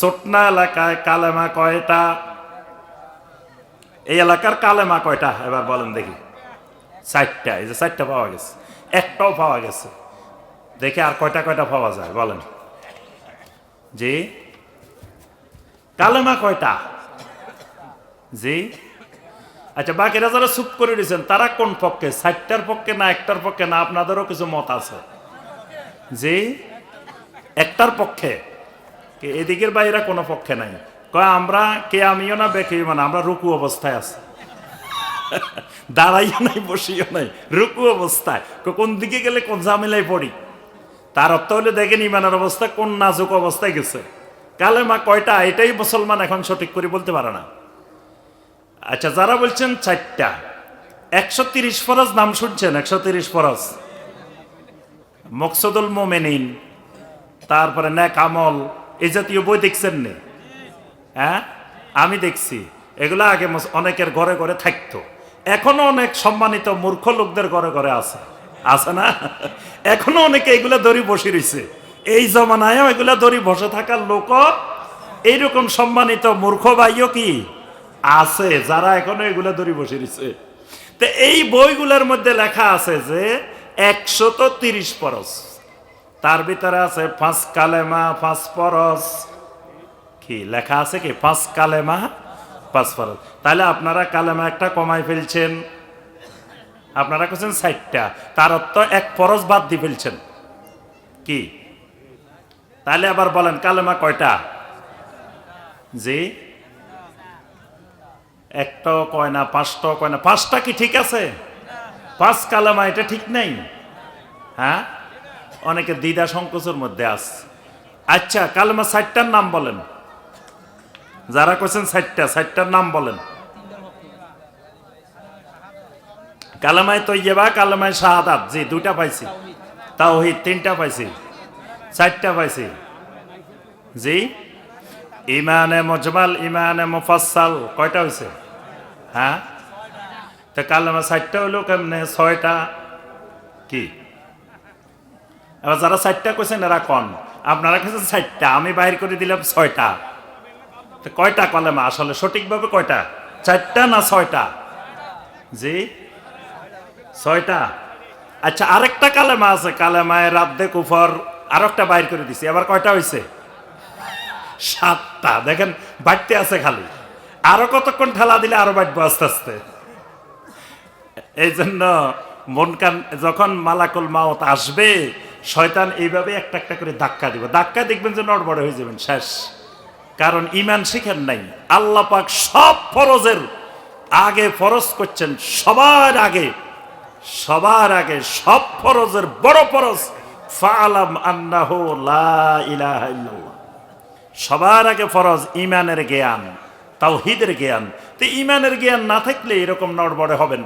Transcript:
সোটনা এলাকায় কালেমা কয়টা? এই এলাকার কালেমা কয়টা? এবার বলেন দেখি। চারটা, এই যে চারটা পাওয়া গেছে। একটাও পাওয়া গেছে। দেখে আর কয়টা কয়টা পাওয়া যায়, বলেন। জি। কালেমা কয়টা? জি। আচ্ছা বাকিরা যারা চুপ করে দিয়েছেন তারা কোন পক্ষে? ষাটটার পক্ষে না একটার পক্ষে? না আপনাদেরও কিছু মত আছে? জি। একটার পক্ষে? এদিকের বাইরে কোনো পক্ষে নাই। কয়, আমরা কে আমিও না বেকেও মানে আমরা রুকু অবস্থায় আছি। দাঁড়াইও নাই, বসিও নাই, রুকু অবস্থায়। কোন দিকে গেলে কোন ঝামেলায় পড়ি? তার অর্থ হলে, দেখেন ইমানের অবস্থা, কোন নাজুক অবস্থায় গেছে? কালেমা কয়টা, এটাই মুসলমান এখন সঠিক করে বলতে পারে না। আচ্ছা যারা বলছেন চারটা, একশো তিরিশ ফরজ নাম শুনছেন? একশো তিরিশ ফরজ। মকসুদুল মোমেনিন, তারপরে ন্যাক আমল এই জাতীয় বই দেখছেন নে? হ্যাঁ? আমি দেখছি। এগুলো আগে অনেকের ঘরে ঘরে থাকতো। এখনও অনেক সম্মানিত মূর্খ লোকদের ঘরে ঘরে আছে। আছে না? এখনও অনেকে এগুলা দড়ি বসে রয়েছে। এই জমানায়ও এগুলা দড়ি বসে থাকার লোক এইরকম সম্মানিত মূর্খ ভাইও কি? আছে, যারা এখনও এগুলা দড়ি বসে রয়েছে। তো এই বইগুলোর মধ্যে লেখা আছে যে একশত তিরিশ পরশ তার ভিতরে আছে পাঁচ কালেমা, পাঁচ পরশ কি, লেখা আছে কি? পাঁচ কালেমা, পাঁচ ফরজ। তাহলে আপনারা কালেমা একটা কমাই ফেলছেন। আপনারা করছেন ষাটটা। তার অর্থ এক ফরজ বাদ দিয়ে ফেলছেন। কি? তাহলে আবার বলেন, কালেমা কয়টা? জি? একটা কয় না, পাঁচটাও কয় না। পাঁচটা কি ঠিক আছে? পাঁচ কালেমা, এটা ঠিক নেই। হ্যাঁ? অনেকে দ্বিধা সংকোচের মধ্যে আছে। আচ্ছা কালেমা ষাটটার নাম বলেন। যারা কইছেন ষাটটা, ষাটটার নাম বলেন। কালেমায় তৈয়বা, কালেমায় শাহাদাত, জি, দুইটা পাইছি। তাওহিদ, তিনটা পাইছি। চারটা পাইছি। জি? ইমানে মজমাল, ইমানে মুফাসসাল, কয়টা হয়েছে হ্যাঁ? তো কালেমা ষাটটা হইল কেমনে? ছয়টা? কি? এবার যারা চারটা কইছেন এরা কন? আপনারা কেছেন চারটা, আমি বাইর করে দিলাম ছয়টা। তো কয়টা কলেমা? আসলে সঠিকভাবে কয়টা? চারটা না ছয়টা? জি? ছয়টা? আচ্ছা আরেকটা কালেমা আছে, কালেমায় রাদ্দে কুফর আর একটা বাইর করে দিছি। এবার কয়টা হয়েছে সাতটা। দেখেন, বাড়তে আছে খালি। আরও কতক্ষণ ঠেলা দিলে আরও বাড়বো আস্তে আস্তে। এই জন্য মন কান যখন মালাকুল মাওত আসবে শয়তান এইভাবে একটা একটা করে ধাক্কা দিব। ধাক্কা দেখবেন যে নড়বড়ে হয়ে যাবেন, শেষ। কারণ ইমান শিখেন নাই। আল্লাহ পাক সব ফরজের আগে ফরজ করছেন, সবার আগে সবার আগে সব ফরজের বড় ফরজ, ফালাম আন্নাহু সবার আগে ফরজ ইমানের জ্ঞান, তাওহিদের জ্ঞান। তো ইমানের জ্ঞান না থাকলে এরকম নড়বড়ে হবেন।